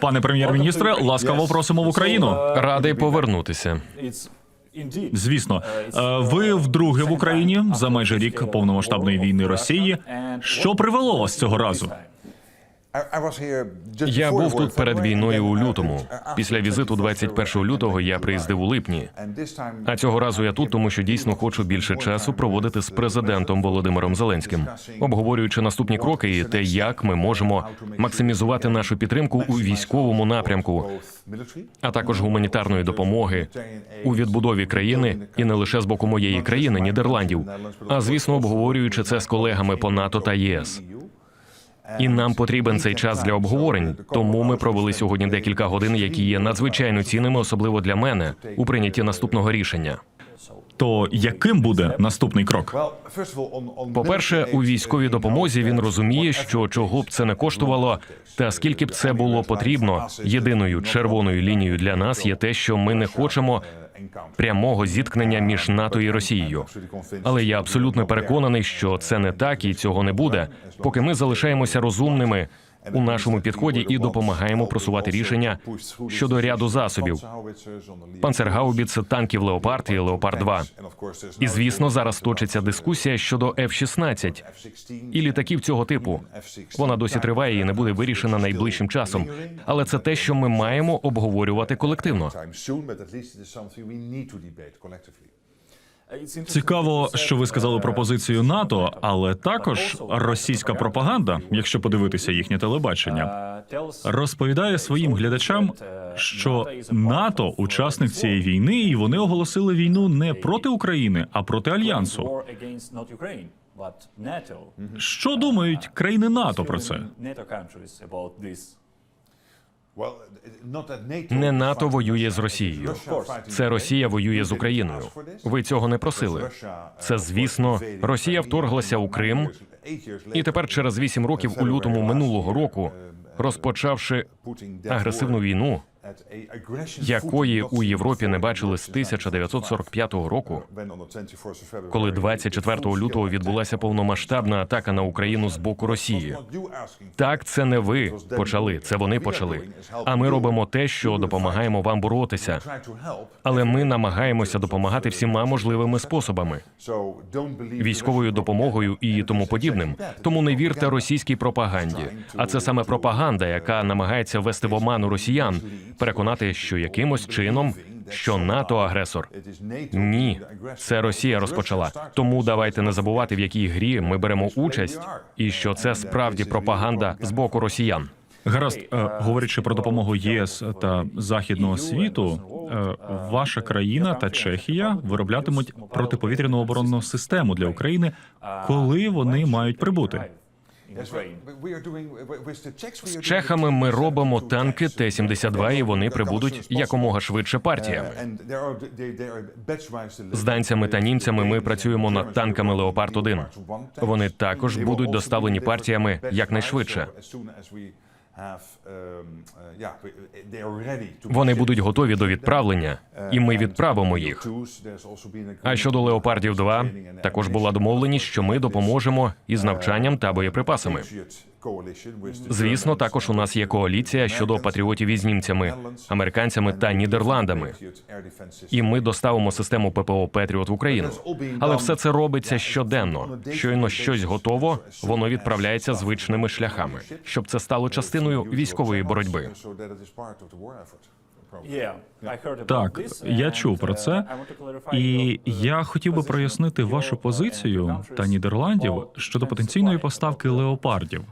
Пане прем'єр-міністре, ласкаво просимо в Україну. Радий повернутися. Звісно, Е, ви вдруге в Україні за майже рік повномасштабної війни Росії. Що привело вас цього разу? Я був тут перед війною у лютому. Після візиту 21 лютого я приїздив у липні. А цього разу я тут, тому що дійсно хочу більше часу проводити з президентом Володимиром Зеленським, обговорюючи наступні кроки і те, як ми можемо максимізувати нашу підтримку у військовому напрямку, а також гуманітарної допомоги у відбудові країни і не лише з боку моєї країни, Нідерландів, а звісно, обговорюючи це з колегами по НАТО та ЄС. І нам потрібен цей час для обговорень. Тому ми провели сьогодні декілька годин, які є надзвичайно цінними, особливо для мене, у прийнятті наступного рішення. То яким буде наступний крок? По-перше, у військовій допомозі він розуміє, що чого б це не коштувало, та скільки б це було потрібно. Єдиною червоною лінією для нас є те, що ми не хочемо прямого зіткнення між НАТО і Росією. Але я абсолютно переконаний, що це не так і цього не буде, поки ми залишаємося розумними у нашому підході і допомагаємо просувати рішення щодо ряду засобів. Панцергаубіц, танків Леопард і Леопард 2 І звісно, зараз точиться дискусія щодо F-16 і літаків цього типу. Вона досі триває і не буде вирішена найближчим часом. Але це те, що ми маємо обговорювати колективно. Цікаво, що ви сказали про позицію НАТО, але також російська пропаганда, якщо подивитися їхнє телебачення, розповідає своїм глядачам, що НАТО учасник цієї війни, і вони оголосили війну не проти України, а проти альянсу. Що думають країни НАТО про це? Не НАТО воює з Росією. Це Росія воює з Україною. Ви цього не просили. Це звісно, Росія вторглася у Крим, і тепер, через вісім років, у лютому минулого року, розпочавши агресивну війну, якої у Європі не бачили з 1945 року, коли 24 лютого відбулася повномасштабна атака на Україну з боку Росії. Так, це не ви почали, це вони почали. А ми робимо те, що допомагаємо вам боротися. Але ми намагаємося допомагати всіма можливими способами, військовою допомогою і тому подібним. Тому не вірте російській пропаганді. А це саме пропаганда, яка намагається ввести в оману росіян, переконати, що якимось чином що НАТО агресор. Ні, це Росія розпочала. Тому давайте не забувати, в якій грі ми беремо участь, і що це справді пропаганда з боку росіян. Гаразд, е, говорячи про допомогу ЄС та західного світу, е, ваша країна та Чехія вироблятимуть протиповітряну оборонну систему для України, коли вони мають прибути. З чехами ми робимо танки Т-72, і вони прибудуть якомога швидше партіями. З данцями та німцями ми працюємо над танками Леопард 1 Вони також будуть доставлені партіями якнайшвидше. Вони будуть готові до відправлення, і ми відправимо їх. А щодо леопардів 2 також була домовленість, що ми допоможемо із навчанням та боєприпасами. Звісно, також у нас є коаліція щодо патріотів із німцями, американцями та нідерландами. І ми доставимо систему ППО Петріот в Україну. Але все це робиться щоденно. Щойно щось готово, воно відправляється звичними шляхами, щоб це стало частиною військової боротьби. Так, я чув про це, і я хотів би прояснити вашу позицію та Нідерландів щодо потенційної поставки леопардів.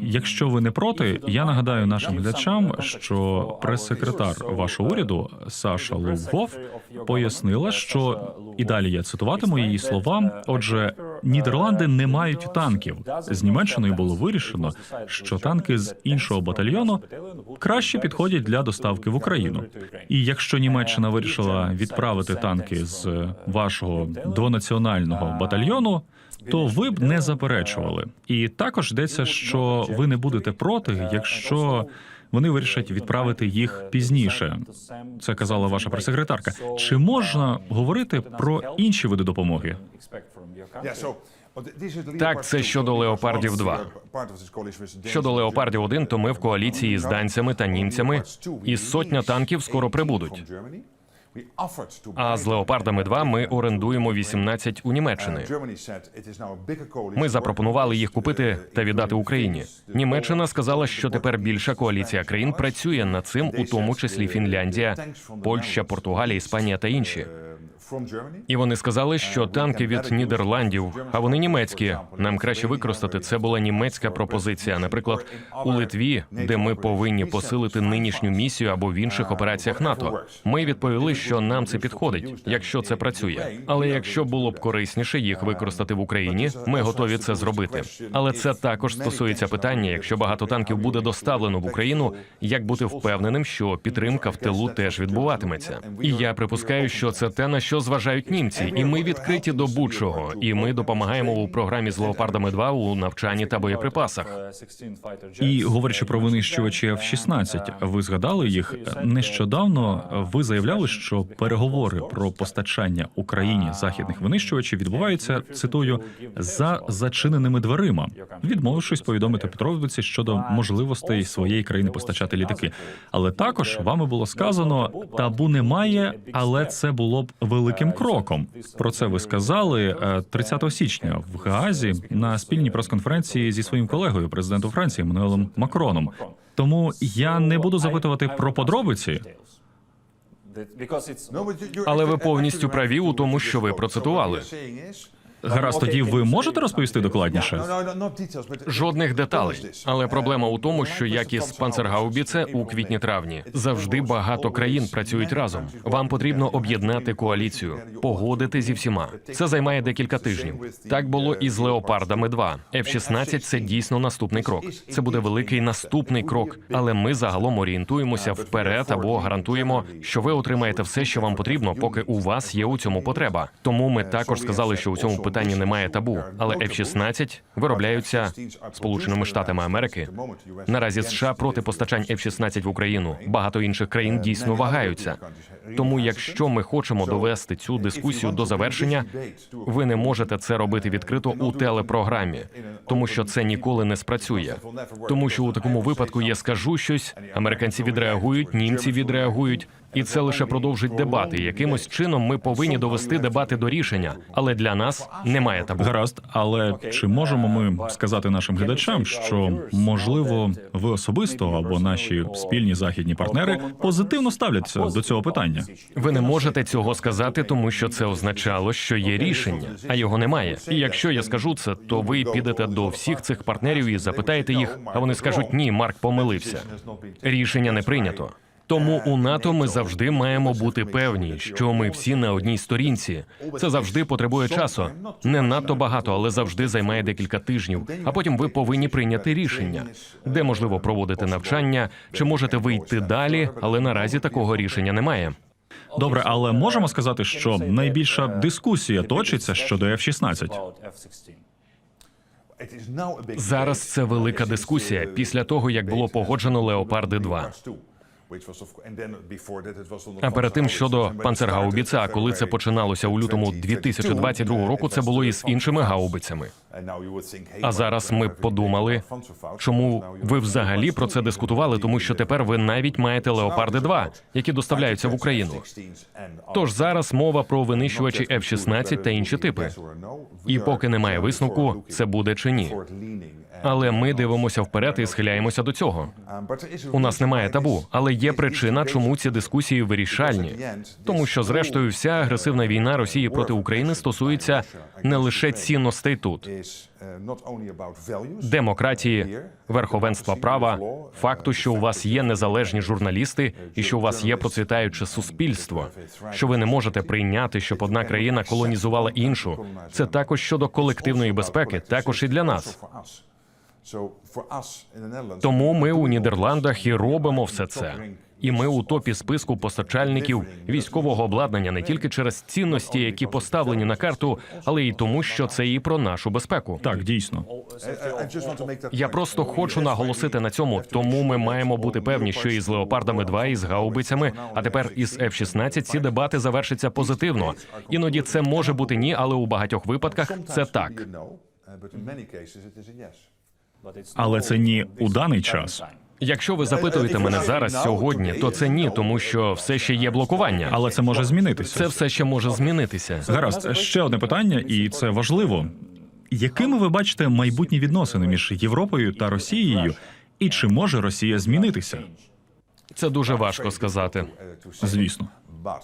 Якщо ви не проти, я нагадаю нашим глядачам, що прес-секретар вашого уряду Саша Лувгов пояснила, що і далі я цитуватиму її слова. Отже, Нідерланди не мають танків. З Німеччиною було вирішено, що танки з іншого батальйону краще підходять для доставки в Україну. І якщо Німеччина вирішила відправити танки з вашого двонаціонального батальйону, то ви б не заперечували. І також йдеться, що ви не будете проти, якщо вони вирішать відправити їх пізніше. Це казала ваша прес-секретарка. Чи можна говорити про інші види допомоги? Так, це щодо «Леопардів 2». Щодо леопардів 1 то ми в коаліції з данцями та німцями, і сотня танків скоро прибудуть. А з леопардами 2 ми орендуємо 18 у Німеччини. Ми запропонували їх купити та віддати Україні. Німеччина сказала, що тепер більша коаліція країн працює над цим, у тому числі Фінляндія, Польща, Португалія, Іспанія та інші. І вони сказали, що танки від Нідерландів, а вони німецькі. Нам краще використати. Це була німецька пропозиція. Наприклад, у Литві, де ми повинні посилити нинішню місію або в інших операціях НАТО. Ми відповіли, що нам це підходить, якщо це працює. Але якщо було б корисніше їх використати в Україні, ми готові це зробити. Але це також стосується питання, якщо багато танків буде доставлено в Україну, як бути впевненим, що підтримка в тилу теж відбуватиметься. І я припускаю, що це те на що зважають німці, і ми відкриті до будь-чого. І ми допомагаємо у програмі з леопардами 2 у навчанні та боєприпасах. І говорячи про винищувачі F-16, ви згадали їх нещодавно. Ви заявляли, що переговори про постачання Україні західних винищувачів відбуваються цитую за зачиненими дверима, відмовившись повідомити Петровиці щодо можливостей своєї країни постачати літаки. Але також вами було сказано, табу немає, але це було б великим кроком. Про це ви сказали е, 30 січня в Гаазі на спільній прес-конференції зі своїм колегою, президентом Франції Мануелом Макроном. Тому я не буду запитувати про подробиці. Але ви повністю праві у тому, що ви процитували. Гаразд, тоді ви можете розповісти докладніше? Жодних деталей. Але проблема у тому, що як із панцергаубіце у квітні-травні завжди багато країн працюють разом. Вам потрібно об'єднати коаліцію, погодити зі всіма. Це займає декілька тижнів. Так було і з леопардами 2 F-16 – це дійсно наступний крок. Це буде великий наступний крок. Але ми загалом орієнтуємося вперед або гарантуємо, що ви отримаєте все, що вам потрібно, поки у вас є у цьому потреба. Тому ми також сказали, що у цьому питанні немає табу. Але F-16 виробляються Сполученими Штатами Америки. Наразі США проти постачань F-16 в Україну. Багато інших країн дійсно вагаються. Тому, якщо ми хочемо довести цю дискусію до завершення, ви не можете це робити відкрито у телепрограмі, тому що це ніколи не спрацює. Тому що у такому випадку я скажу щось, американці відреагують, німці відреагують. І це лише продовжить дебати. Якимось чином ми повинні довести дебати до рішення, але для нас немає табу. Гаразд, але чи можемо ми сказати нашим глядачам, що можливо ви особисто або наші спільні західні партнери позитивно ставляться до цього питання? Ви не можете цього сказати, тому що це означало, що є рішення, а його немає. І якщо я скажу це, то ви підете до всіх цих партнерів і запитаєте їх, а вони скажуть ні, Марк помилився. Рішення не прийнято. Тому у НАТО ми завжди маємо бути певні, що ми всі на одній сторінці. Це завжди потребує часу. Не надто багато, але завжди займає декілька тижнів. А потім ви повинні прийняти рішення, де можливо проводити навчання, чи можете вийти далі, але наразі такого рішення немає. Добре, але можемо сказати, що найбільша дискусія точиться щодо F-16? Зараз це велика дискусія після того, як було погоджено Леопарди 2 А перед тим щодо панцергаубіца, а коли це починалося у лютому 2022 року, це було і з іншими гаубицями. А зараз ми подумали, чому ви взагалі про це дискутували, тому що тепер ви навіть маєте леопарди 2 які доставляються в Україну. Тож зараз мова про винищувачі F-16 та інші типи. І поки немає висновку, це буде чи ні. Але ми дивимося вперед і схиляємося до цього. У нас немає табу, але є причина, чому ці дискусії вирішальні. Тому що, зрештою, вся агресивна війна Росії проти України стосується не лише цінностей тут, демократії, верховенства права, факту, що у вас є незалежні журналісти і що у вас є процвітаюче суспільство, що ви не можете прийняти, щоб одна країна колонізувала іншу. Це також щодо колективної безпеки, також і для нас. Тому ми у Нідерландах і робимо все це. І ми у топі списку постачальників військового обладнання не тільки через цінності, які поставлені на карту, але й тому, що це і про нашу безпеку. Так, дійсно. Я просто хочу наголосити на цьому, тому ми маємо бути певні, що із леопардами 2 і з гаубицями, а тепер із F-16 ці дебати завершаться позитивно. Іноді це може бути ні, але у багатьох випадках це так. Але це ні у даний час. Якщо ви запитуєте мене зараз сьогодні, то це ні, тому що все ще є блокування. Але це може змінитися. це все ще може змінитися. Гаразд, ще одне питання, і це важливо. Якими ви бачите майбутні відносини між Європою та Росією? І чи може Росія змінитися? Це дуже важко сказати. Звісно.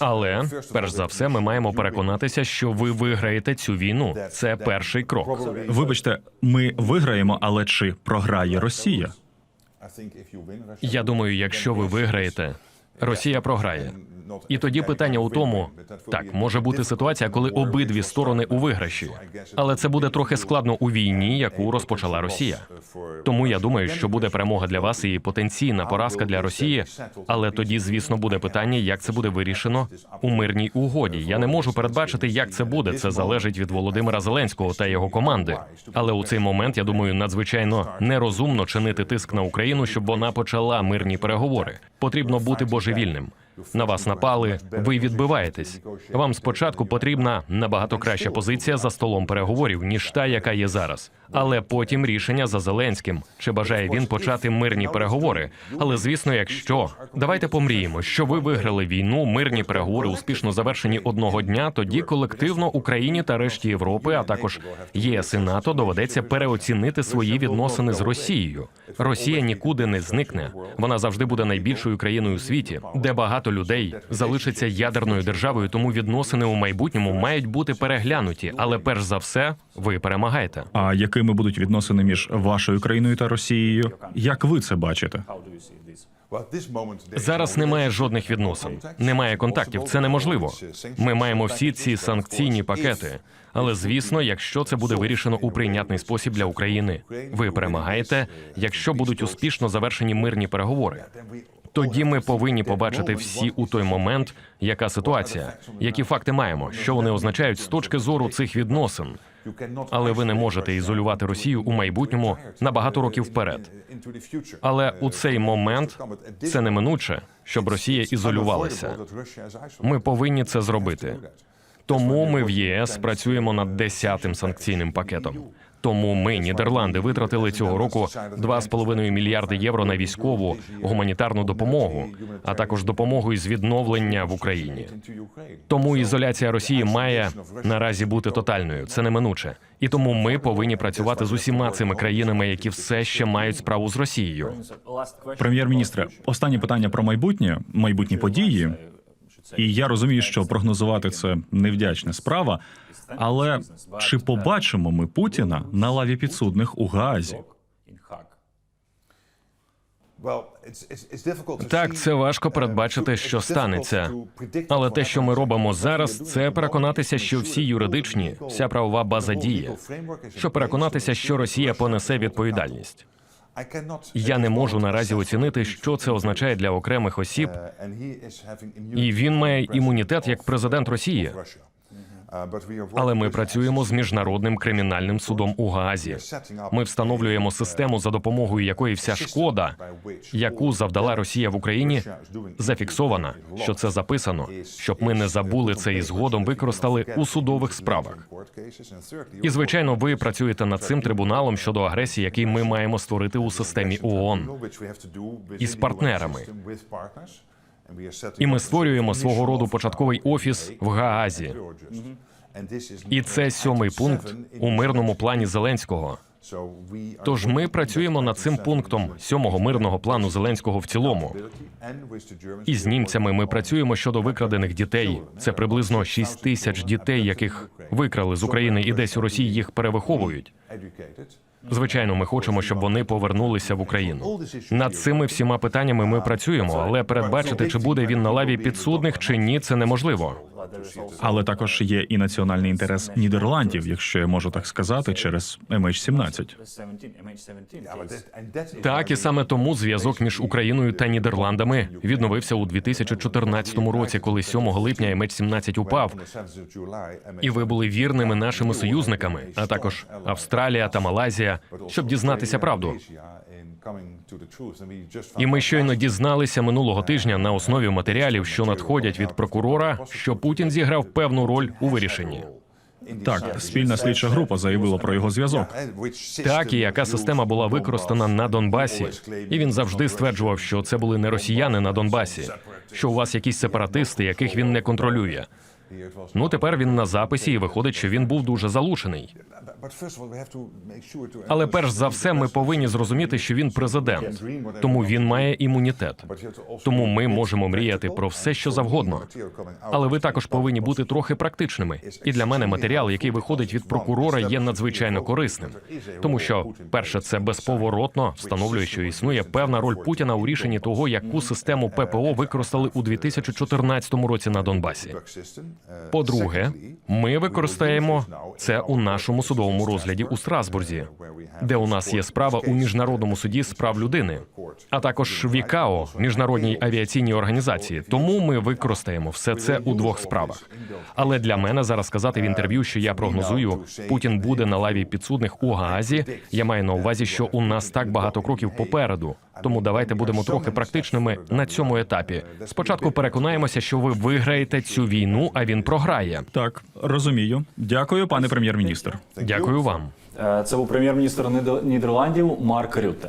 Але перш за все, ми маємо переконатися, що ви виграєте цю війну. Це перший крок. Вибачте, ми виграємо, але чи програє Росія? Я думаю, якщо ви виграєте, Росія програє. І тоді питання у тому, так може бути ситуація, коли обидві сторони у виграші, але це буде трохи складно у війні, яку розпочала Росія. Тому я думаю, що буде перемога для вас і потенційна поразка для Росії. Але тоді, звісно, буде питання, як це буде вирішено у мирній угоді. Я не можу передбачити, як це буде. Це залежить від Володимира Зеленського та його команди. Але у цей момент я думаю, надзвичайно нерозумно чинити тиск на Україну, щоб вона почала мирні переговори. Потрібно бути божевільним. На вас напали, ви відбиваєтесь. Вам спочатку потрібна набагато краща позиція за столом переговорів, ніж та, яка є зараз. Але потім рішення за Зеленським. Чи бажає він почати мирні переговори? Але звісно, якщо давайте помріємо, що ви виграли війну, мирні переговори успішно завершені одного дня. Тоді колективно Україні та решті Європи, а також ЄС і НАТО доведеться переоцінити свої відносини з Росією. Росія нікуди не зникне. Вона завжди буде найбільшою країною у світі, де багато людей залишиться ядерною державою. Тому відносини у майбутньому мають бути переглянуті. Але перш за все, ви перемагаєте. А якими будуть відносини між вашою країною та Росією? Як ви це бачите? Зараз немає жодних відносин, немає контактів. Це неможливо. Ми маємо всі ці санкційні пакети. Але звісно, якщо це буде вирішено у прийнятний спосіб для України, ви перемагаєте, якщо будуть успішно завершені мирні переговори. Тоді ми повинні побачити всі у той момент, яка ситуація, які факти маємо, що вони означають з точки зору цих відносин. Але ви не можете ізолювати Росію у майбутньому на багато років вперед. Але у цей момент це неминуче, щоб Росія ізолювалася. Ми повинні це зробити. Тому ми в ЄС працюємо над десятим санкційним пакетом. Тому ми, Нідерланди, витратили цього року 2,5 мільярди євро на військову гуманітарну допомогу, а також допомогу із відновлення в Україні. Тому ізоляція Росії має наразі бути тотальною. Це неминуче. І тому ми повинні працювати з усіма цими країнами, які все ще мають справу з Росією. Прем'єр-міністре, останнє питання про майбутнє, майбутні події. І я розумію, що прогнозувати це невдячна справа. Але чи побачимо ми Путіна на лаві підсудних у Гаазі? Так, це важко передбачити, що станеться. Але те, що ми робимо зараз, це переконатися, що всі юридичні, вся правова база діє, щоб переконатися, що Росія понесе відповідальність. Я не можу наразі оцінити, що це означає для окремих осіб, і він має імунітет як президент Росії. Але ми працюємо з міжнародним кримінальним судом у Гаазі. Ми встановлюємо систему, за допомогою якої вся шкода, яку завдала Росія в Україні, зафіксована, що це записано, щоб ми не забули це і згодом використали у судових справах. І звичайно, ви працюєте над цим трибуналом щодо агресії, який ми маємо створити у системі ООН. із партнерами. І ми створюємо свого роду початковий офіс в Гаазі. І це сьомий пункт у мирному плані Зеленського. Тож ми працюємо над цим пунктом сьомого мирного плану Зеленського в цілому. І з німцями ми працюємо щодо викрадених дітей. Це приблизно 6 тисяч дітей, яких викрали з України і десь у Росії їх перевиховують. Звичайно, ми хочемо, щоб вони повернулися в Україну. Над цими всіма питаннями ми працюємо, але передбачити, чи буде він на лаві підсудних чи ні, це неможливо. Але також є і національний інтерес Нідерландів, якщо я можу так сказати, через MH17. Так і саме тому зв'язок між Україною та Нідерландами відновився у 2014 році, коли 7 липня MH17 упав. І ви були вірними нашими союзниками, а також Австралія та Малайзія, щоб дізнатися правду. І ми щойно дізналися минулого тижня на основі матеріалів, що надходять від прокурора, що Путін зіграв певну роль у вирішенні. Так, спільна слідча група заявила про його зв'язок. Так і яка система була використана на Донбасі, і він завжди стверджував, що це були не росіяни на Донбасі, що у вас якісь сепаратисти, яких він не контролює. Ну тепер він на записі, і виходить, що він був дуже залучений. Але перш за все, ми повинні зрозуміти, що він президент, тому він має імунітет. Тому ми можемо мріяти про все, що завгодно. Але ви також повинні бути трохи практичними. І для мене матеріал, який виходить від прокурора, є надзвичайно корисним. Тому що, перше, це безповоротно встановлює, що існує певна роль Путіна у рішенні того, яку систему ППО використали у 2014 році на Донбасі. По-друге, ми використаємо це у нашому судовому розгляді у Страсбурзі, де у нас є справа у міжнародному суді з прав людини, а також в ІКАО, міжнародній авіаційній організації. Тому ми використаємо все це у двох справах. Але для мене зараз сказати в інтерв'ю, що я прогнозую, Путін буде на лаві підсудних у Гаазі. Я маю на увазі, що у нас так багато кроків попереду. Тому давайте будемо трохи практичними на цьому етапі. Спочатку переконаємося, що ви виграєте цю війну, а він програє. Так, розумію. Дякую, пане прем'єр-міністр. Дякую вам. Е, Це був прем'єр-міністр Нідер- Нідерландів Марк Рютте.